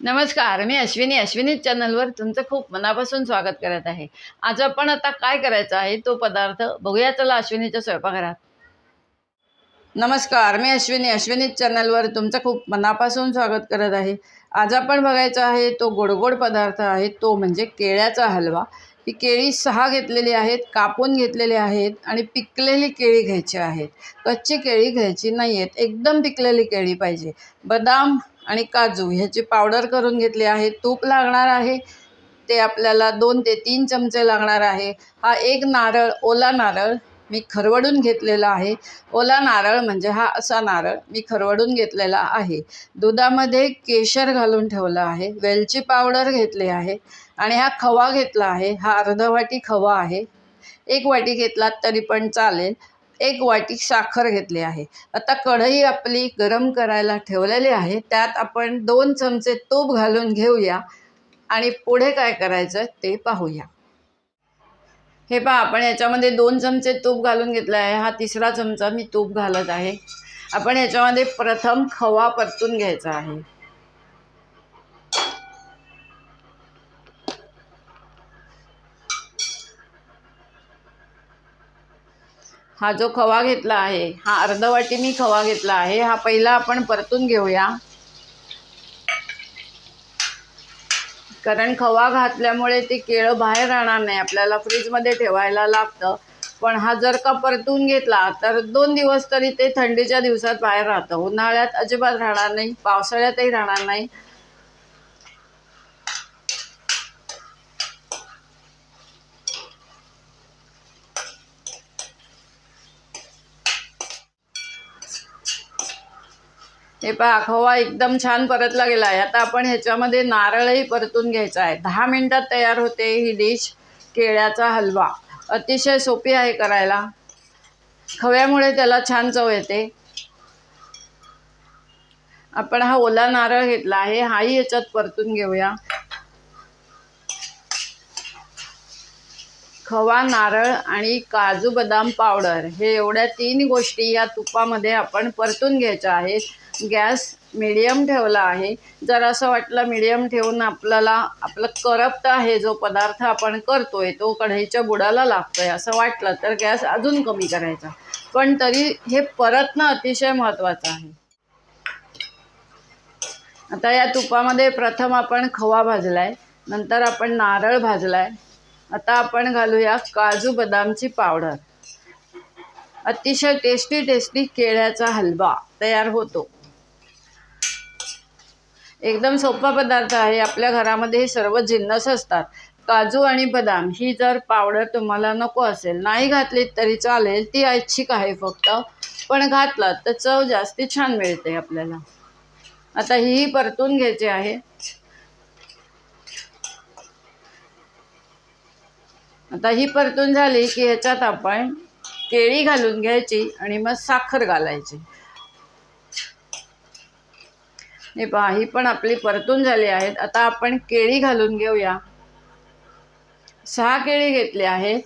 नमस्कार मी अश्विनी. अश्विनी चॅनलवर तुमचं खूप मनापासून स्वागत करत आहे. आज आपण आता काय करायचं आहे तो पदार्थ बघूया. चला अश्विनीच्या स्वयंपाकघरात. नमस्कार मी अश्विनी. अश्विनी चॅनलवर तुमचं खूप मनापासून स्वागत करत आहे. आज आपण बघायचा आहे तो गोडगोड पदार्थ आहे. तो म्हणजे केळ्याचा हलवा. ही केळी सहा घेतलेली आहेत कापून घेतलेली आहेत आणि पिकलेली केळी घ्यायची आहेत. कच्ची केळी घ्यायची नाही आहेत एकदम पिकलेली केळी पाहिजे. बदाम आणि काजू ह्याची पावडर करून घेतली आहे. तूप लागणार आहे. ते आपल्याला दोन ते तीन चमचे लागणार आहे. हा एक नारळ ओला नारळ मी खरवडून घेतलेला आहे. ओला नारळ म्हणजे हा असा नारळ मी खरवडून घेतलेला आहे. दुधामध्ये केशर घालून ठेवलं आहे. वेलची पावडर घेतली आहे. आणि हा खवा घेतला आहे. हा अर्ध वाटी खवा आहे. एक वाटी घेतलात तरी पण चालेल. एक वाटी साखर घेतली आहे. आता कढई आपली गरम करायला ठेवलेली आहे. त्यात आपण दोन चमचे तूप घालून घेऊया. आणि पुढे काय करायचं ते पाहूया. हे पहा आपण याच्यामध्ये दोन चमचे तूप घालून घेतलं आहे. हा तिसरा चमचा मी तूप घालत आहे. आपण याच्यामध्ये प्रथम खवा परतून घ्यायचा आहे. हा जो खवा घेतला आहे हा अर्धवाटी मी खवा घेतला आहे हा पहिला आपण परतून घेऊया. कारण खवा घातल्यामुळे ते केळं बाहेर राहणार नाही आपल्याला फ्रीजमध्ये ठेवायला लागतं. पण हा जर का परतून घेतला तर दोन दिवस तरी ते थंडीच्या दिवसात बाहेर राहतं. उन्हाळ्यात अजिबात राहणार नाही पावसाळ्यातही राहणार नाही. हे पहा खवा एकदम छान परतला गेला आहे आता आपण ह्याच्यामध्ये नारळही परतून घ्यायचा आहे. दहा मिनटात तयार होते ही डिश. केळ्याचा हलवा. अतिशय सोपी आहे करायला. खव्यामुळे त्याला छान चव येते. आपण हा ओला नारळ घेतला आहे. हाही याच्यात परतून घेऊया. खवा नारळ आणि काजू बदाम पावडर हे एवढ्या तीन गोष्टी या तुपामध्ये आपण परतून घ्यायच्या आहेत. गॅस मिडियम ठेवला आहे. जर असं वाटलं मिडियम ठेवून आपल्याला आपलं करपत आहे जो पदार्थ आपण करतोय तो कढईच्या बुडाला लागतोय असं वाटलं तर गॅस अजून कमी करायचा. पण तरी हे परतणं अतिशय महत्त्वाचं आहे. आता या तुपामध्ये प्रथम आपण खवा भाजलाय नंतर आपण नारळ भाजलाय. आता आपण घालूया काजू बदामची पावडर. अतिशय टेस्टी टेस्टी केळ्याचा हलवा तयार होतो. एकदम सोपा पदार्थ आहे. आपल्या घरामध्ये हे सर्व जिन्नस असतात. काजू आणि बदाम ही जर पावडर तुम्हाला नको असेल नाही घातली तरी चालेल. ती ऐच्छिक आहे फक्त. पण घातलात तर चव जास्ती छान मिळते आपल्याला. आता ही परतून घ्यायची आहे. आता ही परतून झाली की ह्याच्यात आपण केळी घालून घ्यायची आणि मग साखर घालायची. हे पहा ही पण आपली परतून झाली आहेत. आता आपण केळी घालून घेऊया. सहा केळी घेतली आहेत.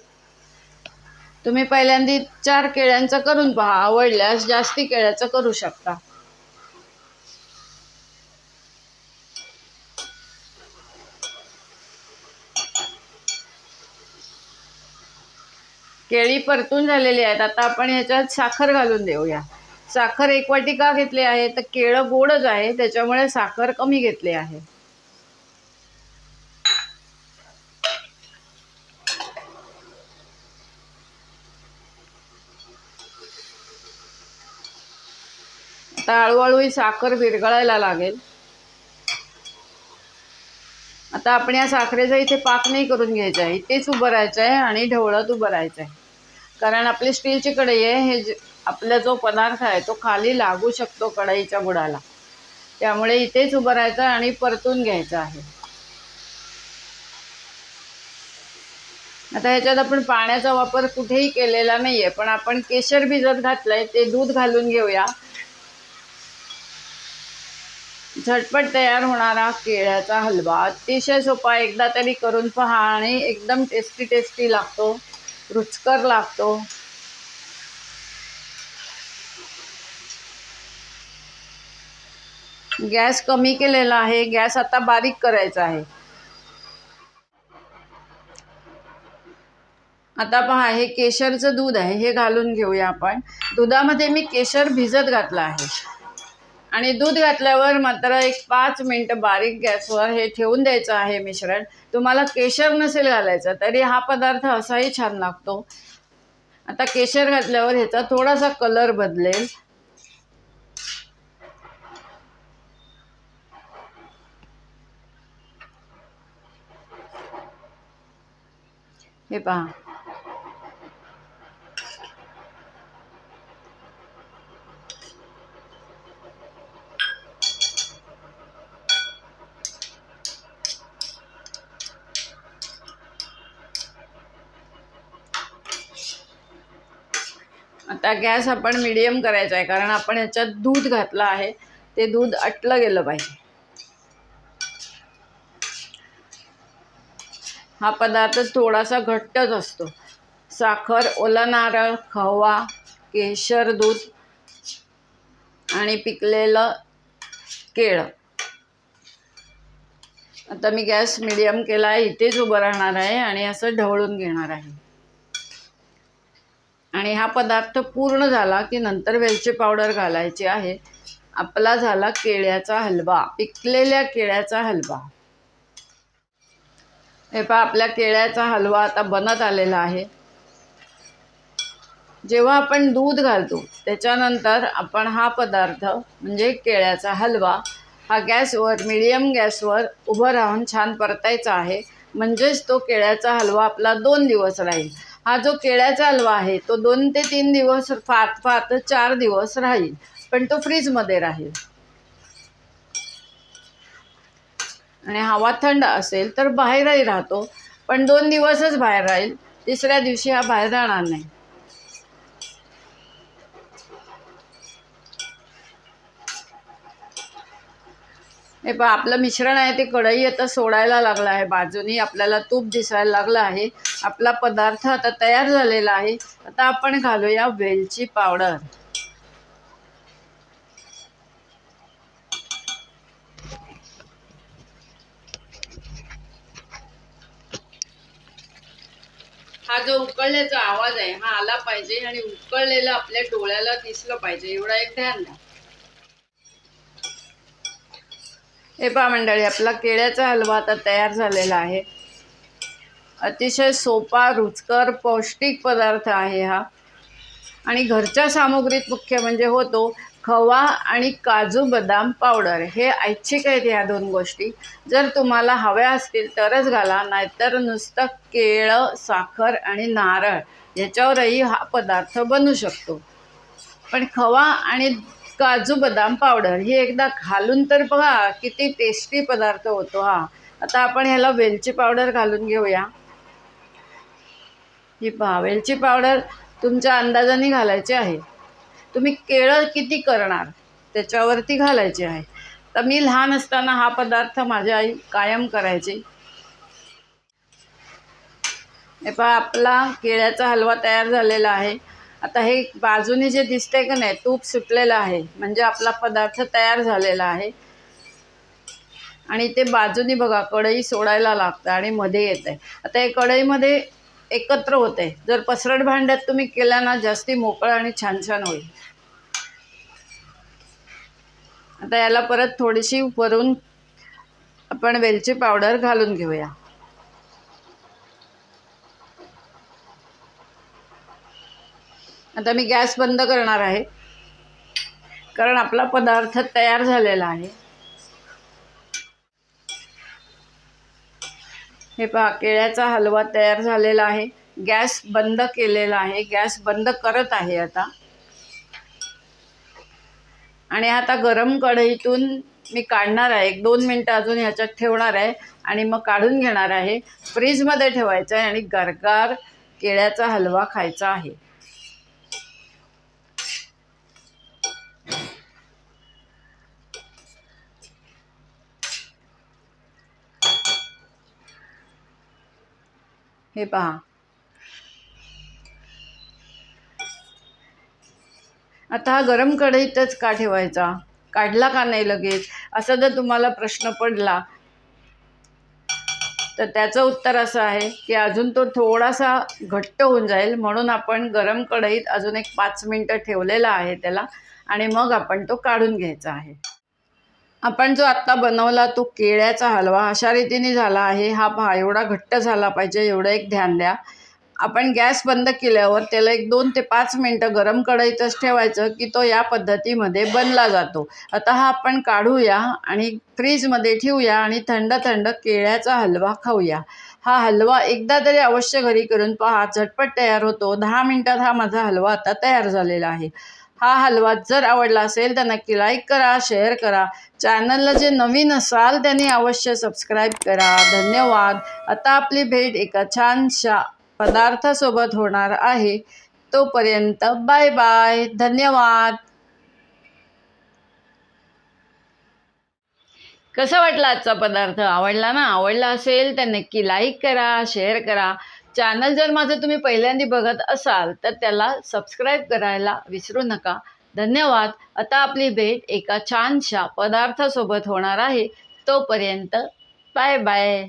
तुम्ही पहिल्यांदा चार केळ्यांचं करून पहा. आवडल्यास जास्ती केळ्याचं करू शकता. केळी परतून झालेली आहेत. आता आपण ह्याच्यात साखर घालून देऊया. साखर एक वाटी का घेतली आहे? तर केळं गोडच आहे त्याच्यामुळे साखर कमी घेतली आहे. आता हळूहळू ही साखर विरघळायला लागेल. आता आपण या साखरेचा इथे पाक नाही करून घ्यायचा आहे. इथेच उभं राहायचं आहे आणि ढवळत उभं राहायचं आहे. कारण आपली स्टीलची कढई आहे हे जे आपला जो पदार्थ आहे तो खाली लागू शकतो कढईच्या बुडाला त्यामुळे इथेच उभं राहायचं आणि परतून घ्यायचं आहे. आता ह्याच्यात आपण पाण्याचा वापर कुठेही केलेला नाही आहे पण आपण केशर भिजत घातलंय ते दूध घालून घेऊया. झटपट तयार होणारा केळ्याचा हलवा अतिशय सोपा एकदा तरी करून पहा आणि एकदम टेस्टी टेस्टी लागतो रुचकर लागतो. गॅस कमी केलेला आहे गॅस आता बारीक करायचा आहे. आता पहा हे केशरचं दूध आहे हे घालून घेऊया आपण. दुधामध्ये मी केशर भिजत घातलं आहे. आणि दूध घातल्यावर मात्र एक पाच मिनटं बारीक गॅसवर हे ठेवून द्यायचं आहे मिश्रण. तुम्हाला केशर नसेल घालायचं तरी हा पदार्थ असाही छान लागतो. आता केशर घातल्यावर ह्याचा थोडासा कलर बदलेल. हे पहा आता गॅस आपण मिडियम करायचा आहे कारण आपण याच्यात दूध घातलं आहे. ते दूध आटलं गेलं पाहिजे. हा पदार्थ थोडासा घट्टच असतो. साखर ओला नारळ खवा केशर दूध आणि पिकलेलं केळं. आता मी गॅस मिडियम केला आहे इथेच उभं राहणार आहे आणि असं ढवळून घेणार आहे. आणि हा पदार्थ पूर्ण झाला की नंतर वेलची पावडर घालायची आहे. आपला झाला केळ्याचा हलवा पिकलेल्या केळ्याचा हलवा. हे पहा आपल्या केळ्याचा हलवा आता बनत आलेला आहे. जेव्हा आपण दूध घालतो त्याच्यानंतर आपण हा पदार्थ म्हणजे केळ्याचा हलवा हा गॅसवर मिडियम गॅसवर उभं राहून छान परतायचा आहे. म्हणजेच तो केळ्याचा हलवा आपला दोन दिवस राहील. हा जो केळ्याचा हलवा आहे तो दोन ते तीन दिवस फात फात चार दिवस राहील. पण तो फ्रीजमध्ये राहील. आणि हवा थंड असेल तर बाहेरही राहतो. पण दोन दिवसच बाहेर राहील. तिसऱ्या दिवशी हा बाहेर राहणार नाही. हे पण आपलं मिश्रण आहे ते कढई आता सोडायला लागलं आहे. बाजूनी आपल्याला तूप दिसायला लागलं आहे. आपला पदार्थ आता तयार झालेला आहे. आता आपण घालूया वेलची पावडर. हा जो उकळल्याचा आवाज आहे हा आला पाहिजे आणि उकळलेलं आपल्या डोळ्याला दिसलं पाहिजे एवढा एक ध्यान द्या. हे पहा मंडळी आपला केळ्याचा हलवा आता तयार झालेला आहे. अतिशय सोपा रुचकर पौष्टिक पदार्थ आहे हा. आणि घरच्या सामुग्रीत मुख्य म्हणजे होतो खवा आणि काजू बदाम पावडर हे ऐच्छिक आहेत ह्या दोन गोष्टी. जर तुम्हाला हव्या असतील तरच घाला नाहीतर नुसतं केळं साखर आणि नारळ याच्यावरही हा पदार्थ बनू शकतो. पण खवा आणि काजू बदाम पावडर ही एकदा घालून तर बघा किती टेस्टी पदार्थ होतो हा. आता आपण ह्याला वेलची पावडर घालून घेऊया. ही पहा वेलची पावडर तुमच्या अंदाजाने घालायची आहे. तुम्ही केळं किती करणार? त्याच्यावरती घालायची आहे. तर मी लहान असताना हा पदार्थ माझ्या आई कायम करायची. हे पहा आपला केळ्याचा हलवा तयार झालेला आहे. आता हे बाजूने जे दिसते का नाही तूप सुटलेलं आहे. म्हणजे आपला पदार्थ तयार झालेला आहे. आणि ते बाजूनी बघा कढई सोडायला लागतं आणि मध्ये येत आहे आता हे कढईमध्ये एकत्र होते. जर पसरट भांड्यात तुम्ही केल्या ना जास्ती मोकळं आणि छान छान होईल. आता याला परत थोडीशी वरून आपण वेलची पावडर घालून घेऊया. आता मी गॅस बंद करणार आहे. कारण आपला पदार्थ तयार झालेला आहे. हे पहा केळ्याचा हलवा तयार झालेला आहे. गॅस बंद केलेला आहे. गॅस बंद करत आहे आता. आणि आता गरम कढईतून मी काढणार आहे. एक दोन मिनटं अजून ह्याच्यात ठेवणार आहे आणि मग काढून घेणार आहे. फ्रीजमध्ये ठेवायचं आहे आणि गरगार केळ्याचा हलवा खायचा आहे. हे पहा. आता हा गरम कढईतच का ठेवायचा? काढला का नाही लगेच? असा जर तुम्हाला प्रश्न पडला तर त्याचं उत्तर असं आहे की अजून तो थोडासा घट्ट होऊन जाईल. म्हणून आपण गरम कढईत अजून एक पाच मिनटं ठेवलेला आहे त्याला आणि मग आपण तो काढून घ्यायचा आहे. आपण जो आत्ता बनवला तो केळ्याचा हलवा अशा रीतीने झाला आहे. हा पहा एवढा घट्ट झाला पाहिजे एवढं एक ध्यान द्या. आपण गॅस बंद केल्यावर त्याला एक दोन ते पाच मिनटं गरम कढईतच ठेवायचं की तो या पद्धतीमध्ये बनला जातो. आता हा आपण काढूया आणि फ्रीजमध्ये ठेवूया आणि थंड थंड केळ्याचा हलवा खाऊया. हा हलवा एकदा तरी अवश्य घरी करून पहा झटपट तयार होतो. दहा मिनटात हा माझा हलवा आता तयार झालेला आहे. हा हलवा जर आवडला असेल तर नक्की लाईक करा शेअर करा. चॅनलला जे नवीन असाल त्यांनी अवश्य सबस्क्राईब करा. धन्यवाद. आता आपली भेट एका छानशा पदार्थासोबत होणार आहे. तोपर्यंत बाय बाय धन्यवाद. कसा वाटला आजचा पदार्थ? आवडला ना? आवडला असेल तर नक्की लाईक करा शेअर करा. चॅनल जर माझं तुम्ही पहिल्यांदा बघत असाल तर त्याला सबस्क्राईब करायला विसरू नका. धन्यवाद. आता आपली भेट एका छानशा पदार्थासोबत होणार आहे. तोपर्यंत बाय बाय